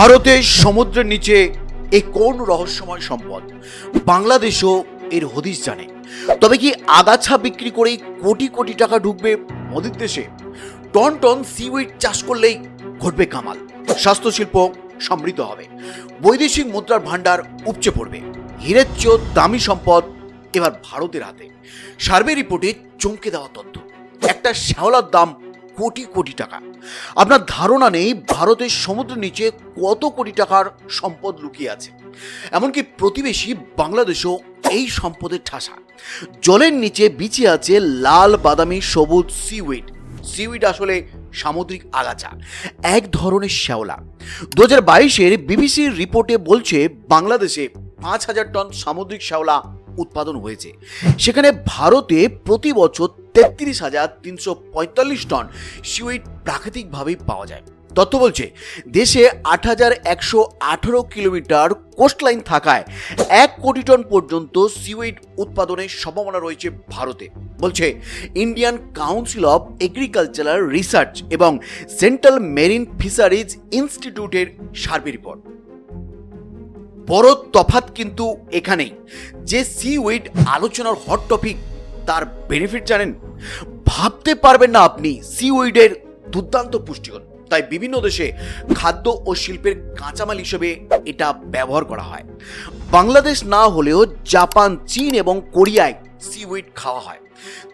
ভারতের সমুদ্রের নিচে এ কোন রহস্যময় সম্পদ? বাংলাদেশও এর হদিস জানে। তবে কি আগাছা বিক্রি করেই কোটি কোটি টাকা ঢুকবে মোদির দেশে? টন টন সিউইড চাষ করলেই ঘটবে কামাল। স্বাস্থ্য শিল্প সমৃদ্ধ হবে। বৈদেশিক মুদ্রার ভাণ্ডার উপচে পড়বে। হীরের চেয়েও দামি সম্পদ এবার ভারতের হাতে। সার্ভে রিপোর্টে চমকে দেওয়া তথ্য। একটা শ্যাওলার দাম কোটি কোটি টাকা। আপনার ধারণা নেই ভারতের সমুদ্রের নিচে কত কোটি টাকার সম্পদ লুকিয়ে আছে। এমনকি প্রতিবেশী বাংলাদেশও এই সম্পদের ঠাসা। জলের নিচে বিছিয়ে আছে লাল, বাদামি, সবুজ সিউইড সিউইড আসলে সামুদ্রিক আগাছা, এক ধরনের শ্যাওলা। দু হাজার বাইশের বিবিসির রিপোর্টে বলছে, বাংলাদেশে পাঁচ হাজার টন সামুদ্রিক শ্যাওলা উৎপাদন হয়েছে। সেখানে ভারতে প্রতি বছর তেত্রিশ হাজার তিনশো পঁয়তাল্লিশ টন সিউইড প্রাকৃতিকভাবেই পাওয়া যায়। তথ্য বলছে, দেশে আট হাজার একশো আঠারো কিলোমিটার কোস্টলাইন থাকায় এক কোটি টন পর্যন্ত সিউইড উৎপাদনের সম্ভাবনা রয়েছে ভারতে। বলছে, Indian council of agricultural research এবং সেন্ট্রাল মেরিন ফিশারিজ ইনস্টিটিউটের সার্ভে রিপোর্ট। বড় তফাত কিন্তু এখানেই। যে সি সিউইড আলোচনার হট টপিক তার বেনিফিট জানেন? ভাবতে পারবেন না আপনি সি সিউইডের দুর্দান্ত পুষ্টিগুণ। তাই বিভিন্ন দেশে খাদ্য ও শিল্পের কাঁচামাল হিসেবে এটা ব্যবহার করা হয়। বাংলাদেশ না হলেও জাপান, চীন এবং কোরিয়ায় সিউইড খাওয়া হয়।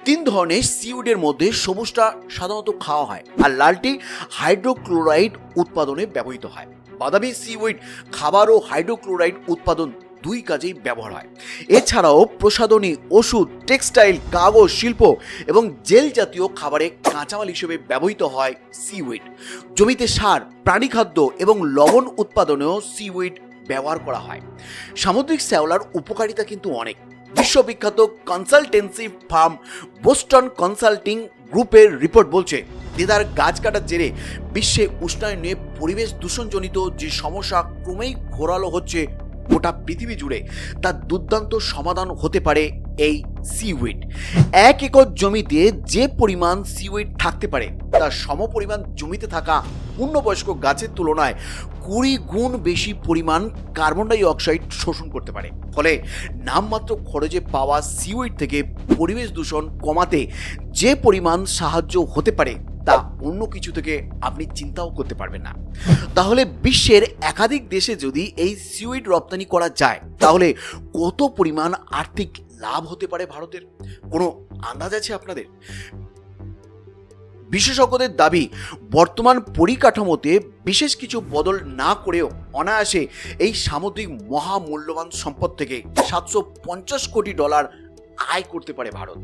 তিন ধরনের সিউইডের মধ্যে সবুজটা সাধারণত খাওয়া হয় আর লালটি হাইড্রোক্লোরাইড উৎপাদনে ব্যবহৃত হয়। বাদামি সিউইড খাবার ও হাইড্রোক্লোরাইড উৎপাদন দুই কাজেই ব্যবহার হয়। এছাড়াও প্রসাধনী ওষুধ টেক্সটাইল কাগজ, শিল্প এবং জেল জাতীয় খাবারে কাঁচামাল হিসেবে ব্যবহৃত হয় সিউইড জমিতে সার প্রাণী খাদ্য এবং লবণ উৎপাদনেও সিউইড ব্যবহার করা হয়। সামুদ্রিক শ্যাওলার উপকারিতা কিন্তু অনেক। বিশ্ববিখ্যাত কনসালটেন্সি ফার্ম বোস্টন কনসাল্টিং গ্রুপের রিপোর্ট বলছে, দেদার গাছ কাটার জেরে বিশ্বে উষ্ণায়ন পরিবেশ দূষণজনিত যে সমস্যা ক্রমেই ঘোরালো হচ্ছে গোটা পৃথিবী জুড়ে, তার দুর্দান্ত সমাধান হতে পারে এই সিউইড এক একর জমিতে যে পরিমাণ সিউইড থাকতে পারে, তার সমপরিমাণ জমিতে থাকা পূর্ণবয়স্ক গাছের তুলনায় কুড়ি গুণ বেশি পরিমাণ কার্বন ডাই অক্সাইড শোষণ করতে পারে। ফলে নামমাত্র খরচে পাওয়া সিউইড থেকে পরিবেশ দূষণ কমাতে যে পরিমাণ সাহায্য হতে পারে, তা অন্য কিছু থেকে আপনি চিন্তাও করতে পারবেন না। তাহলে বিশ্বের একাধিক দেশে যদি এই সিউইড রপ্তানি করা যায়, তাহলে কত পরিমাণ আর্থিক লাভ হতে পারে ভারতের? কোনো আন্দাজ আছে আপনাদের? বিশেষজ্ঞদের দাবি, বর্তমান পরিকাঠামোতে বিশেষ কিছু বদল না করেও অনায়াসে এই সামুদ্রিক মহামূল্যবান সম্পদ থেকে সাতশো পঞ্চাশ কোটি ডলার আয় করতে পারে ভারত।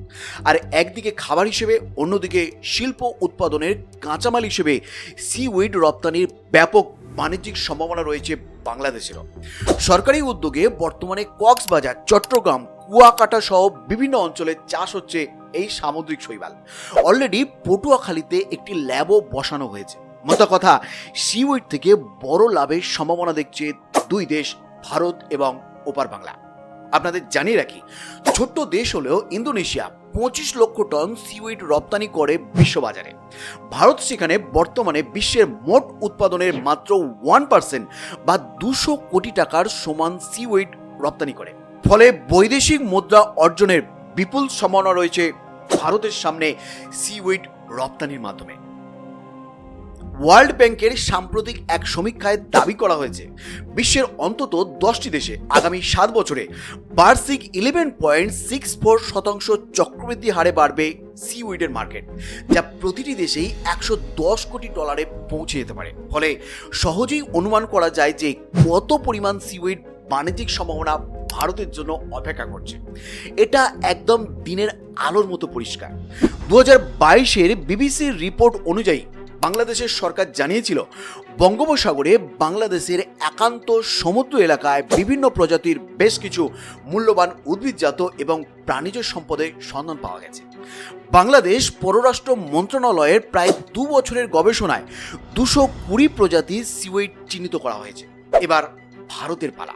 আর একদিকে খাবার হিসেবে, অন্যদিকে শিল্প উৎপাদনের কাঁচামাল হিসেবে সিউইড রপ্তানির ব্যাপক বাণিজ্যিক সম্ভাবনা রয়েছে বাংলাদেশেরও। সরকারি উদ্যোগে বর্তমানে কক্সবাজার, চট্টগ্রাম, কুয়াকাটা সহ বিভিন্ন অঞ্চলে চাষ হচ্ছে এই সামুদ্রিক শৈবাল। অলরেডি পটুয়াখালীতে একটি ল্যাবও বসানো হয়েছে। মোটা কথা সিউইড থেকে বড় লাভের সম্ভাবনা দেখছে দুই দেশ, ভারত এবং ওপার বাংলা। আপনাদের জানিয়ে রাখি, ছোট্ট দেশ হলেও ইন্দোনেশিয়া পঁচিশ লক্ষ টন সিউইড রপ্তানি করে বিশ্ববাজারে। ভারত সেখানে বর্তমানে বিশ্বের মোট উৎপাদনের মাত্র ওয়ান পার্সেন্ট বা দুশো কোটি টাকার সমান সিউইড রপ্তানি করে। ফলে বৈদেশিক মুদ্রা অর্জনের বিপুল সম্ভাবনা রয়েছে ভারতের সামনে সিউইড রপ্তানির মাধ্যমে। ওয়ার্ল্ড ব্যাংকের সাম্প্রতিক এক সমীক্ষায় দাবি করা হয়েছে, বিশ্বের অন্তত দশটি দেশে আগামী সাত বছরে বার্ষিক ইলেভেন পয়েন্ট সিক্স ফোর শতাংশ চক্রবৃদ্ধি হারে বাড়বে সিউইডের মার্কেট, যা প্রতিটি দেশেই একশো দশ কোটি ডলারে পৌঁছে যেতে পারে। ফলে সহজেই অনুমান করা যায় যে কত পরিমাণ সিউইড বাণিজ্যিক সম্ভাবনা ভারতের জন্য অপেক্ষা করছে। এটা একদম দিনের আলোর মতো পরিষ্কার। দু হাজার বাইশের বিবিসির রিপোর্ট অনুযায়ী বাংলাদেশের সরকার জানিয়েছিল, বঙ্গোপসাগরে বাংলাদেশের একান্ত সমুদ্র এলাকায় বিভিন্ন প্রজাতির বেশ কিছু মূল্যবান উদ্ভিদজাত এবং প্রাণীজ সম্পদের সন্ধান পাওয়া গেছে। বাংলাদেশ পররাষ্ট্র মন্ত্রণালয়ের প্রায় দু বছরের গবেষণায় দুশো কুড়ি প্রজাতির সিউইড চিহ্নিত করা হয়েছে। এবার ভারতের পালা।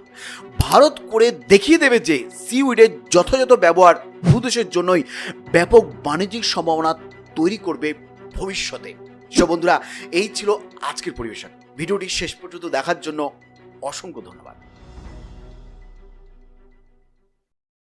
ভারত করে দেখিয়ে দেবে যে সিউইডের যথাযথ ব্যবহার দু দেশের জন্যই ব্যাপক বাণিজ্যিক সম্ভাবনা তৈরি করবে ভবিষ্যতে। সো বন্ধুরা এই ছিল আজকের পরিবেশন। ভিডিওটি শেষ পর্যন্ত দেখার জন্য অসংখ্য ধন্যবাদ।